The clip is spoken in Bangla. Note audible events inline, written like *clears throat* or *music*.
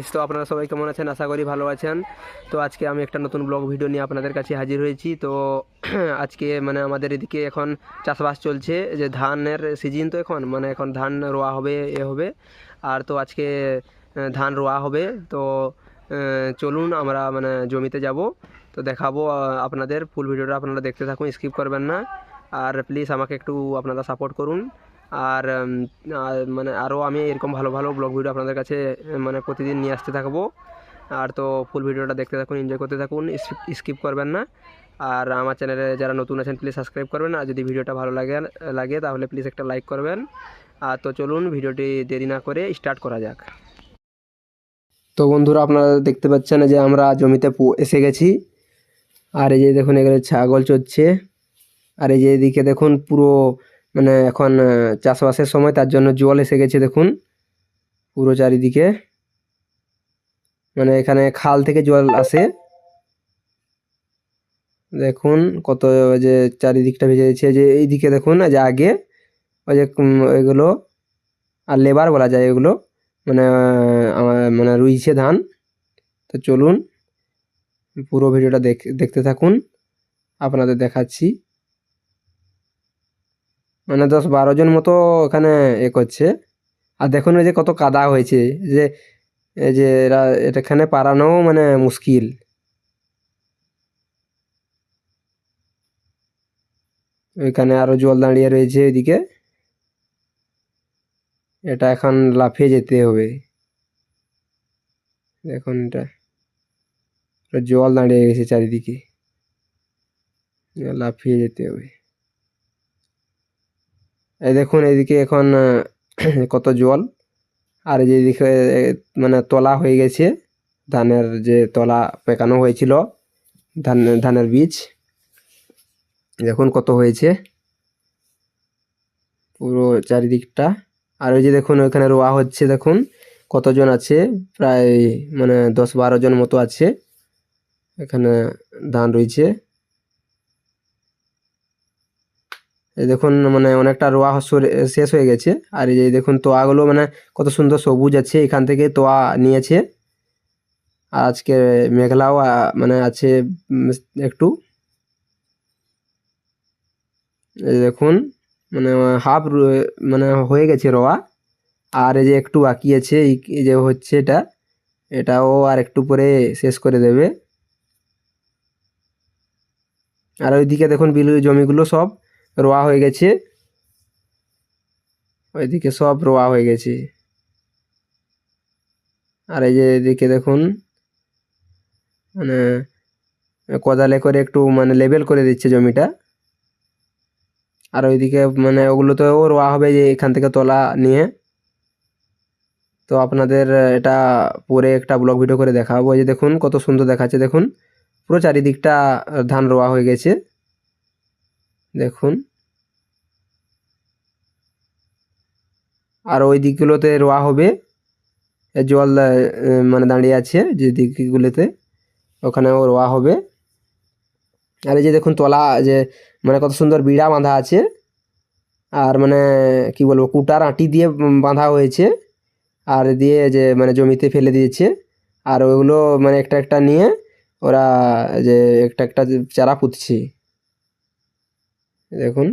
গাইস তো আপনারা সবাই কেমন আছেন? আশা করি ভালো আছেন। তো আজকে আমি একটা নতুন ব্লগ ভিডিও নিয়ে আপনাদের কাছে হাজির হয়েছি। তো *clears throat* আজকে মানে আমাদের এদিকে এখন চাষবাস চলছে। যে ধানের সিজন তো এখন মানে এখন ধান রোয়া হবে, এ হবে। আর তো আজকে ধান রোয়া হবে। তো চলুন আমরা মানে জমিতে যাব। তো দেখাবো আপনাদের। ফুল ভিডিওটা আপনারা দেখতে থাকুন স্কিপ করবেন না। আর প্লিজ আমাকে একটু আপনারা সাপোর্ট করুন। আর মানে আরও আমি এরকম ভালো ভালো ব্লগ ভিডিও আপনাদের কাছে মানে প্রতিদিন নিয়ে আসতে থাকব। আর তো ফুল ভিডিওটা দেখতে থাকুন এনজয় করতে থাকুন স্কিপ করবেন না। আর আমার চ্যানেলে যারা নতুন আছেন প্লিজ সাবস্ক্রাইব করবেন। আর যদি ভিডিওটা ভালো লাগে লাগে, তাহলে প্লিজ একটা লাইক করবেন। আর তো চলুন ভিডিওটি দেরি না করে স্টার্ট করা যাক। তো বন্ধুরা, আপনারা দেখতে পাচ্ছেন যে আমরা জমিতে এসে গেছি। আর এই যে দেখুন, এখানে ছাগল চড়ছে। আর এই যে এদিকে দেখুন, পুরো মানে এখন চাষবাসের সময় তার জন্য জল এসে গেছে, দেখুন। পুরো চারিদিকে। মানে এখানে খাল থেকে জল আসে। দেখুন কত যে চারিদিকটা ভেজে দিচ্ছে যে এইদিকে দেখুন যে আগে, ওই যে এগুলো, আর লেবার বলা যায় এগুলো মানে আমার মানে রুইছে ধান। তো চলুন, পুরো ভিডিওটা দেখ, দেখতে থাকুন। আপনাদের দেখাচ্ছি। মানে দশ বারো জন মতো এখানে এ করছে। আর দেখুন এই যে কত কাদা হয়েছে যে, এই যে এরা এখানে পারানো মানে মুশকিল। ওইখানে আরও জল দাঁড়িয়ে রয়েছে ওইদিকে এটা এখন লাফিয়ে যেতে হবে। দেখুন এটা, জল দাঁড়িয়ে গেছে চারিদিকে। লাফিয়ে যেতে হবে। এই দেখুন, এইদিকে এখন *clears throat* কত জল। আর এই যে মানে তলা হয়ে গেছে। ধানের যে তলা পেকানো হয়েছিল, ধান, ধানের বীজ। দেখুন কত হয়েছে। পুরো চারিদিকটা। আর ওই যে দেখুন, ওইখানে রোয়া হচ্ছে, দেখুন। কতজন আছে? প্রায় মানে দশ বারো জন মতো আছে। এখানে ধান রয়েছে এই দেখুন মানে অনেকটা রোয়া শেষ হয়ে গেছে। আর এই যে দেখুন, তোয়াগুলো মানে কত সুন্দর সবুজ আছে, এখান থেকে তোয়া নিয়েছে। আজকে মেঘলাও মানে আছে একটু। দেখুন মানে হাফ মানে হয়ে গেছে রোয়া। আর এই যে একটু বাকি আছে, এই যে হচ্ছে এটা, এটাও আর একটু পরে শেষ করে দেবে। আর ওইদিকে দেখুন বিল জমিগুলো সব। রোয়া হয়ে গেছে। ওইদিকে সব রোয়া হয়ে গেছে। আর এই যে এদিকে দেখুন মানে কোদালে করে একটু মানে লেবেল করে দিচ্ছে জমিটা। আর ওইদিকে মানে ওগুলোতেও রোয়া হবে যে এখান থেকে তোলা নিয়ে। তো আপনাদের এটা পরে একটা ব্লগ ভিডিও করে দেখাবো। যে দেখুন, কত সুন্দর দেখাচ্ছে। দেখুন, পুরো চারিদিকটা ধান রোয়া হয়ে গেছে। আর ওই দিকগুলোতে রোয়া হবে। জল মানে দাঁড়িয়ে আছে যে দিকগুলোতে। ওখানেও রোয়া হবে। আর এই যে দেখুন তলা, যে মানে কত সুন্দর বিড়া বাঁধা আছে। আর মানে কি বলব, কুটার আঁটি দিয়ে বাঁধা হয়েছে। আর দিয়ে যে মানে জমিতে ফেলে দিয়েছে। আর ওগুলো মানে একটা একটা নিয়ে ওরা যে একটা একটা চারা পুঁতছে। দেখুন।